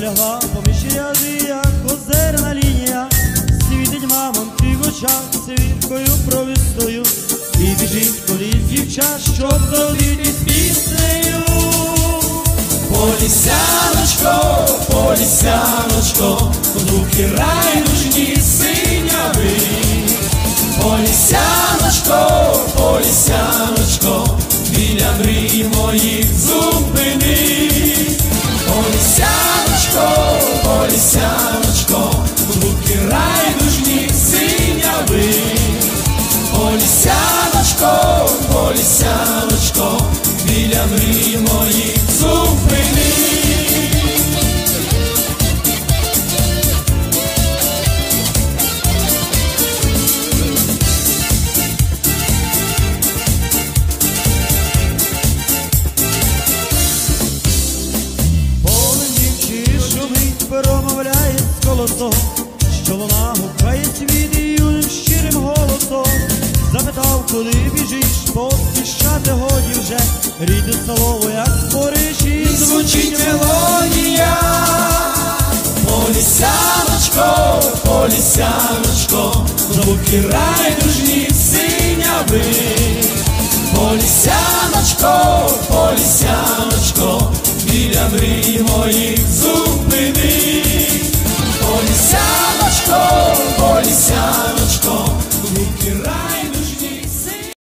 пролягла поміж ряди, як озерна лінія, світить мамонти в очах світкою провістою, і біжить коліс дівчат, щоб додитись піснею. Полісяночко, полісяночко, руки райдужні синяви. Полісяночко, полісяночко, біля мрій моїх зупини. Біля мрій моїх зупини. Полем дівчі шумить, що вона Куди біжиш, поспішати годі вже, рідне слово, як спориші, звучить мелодія, полісяночко, полісяночко, звуки райдужні синяви, полісяночко, полісяночко, біля мрій моїх зуб.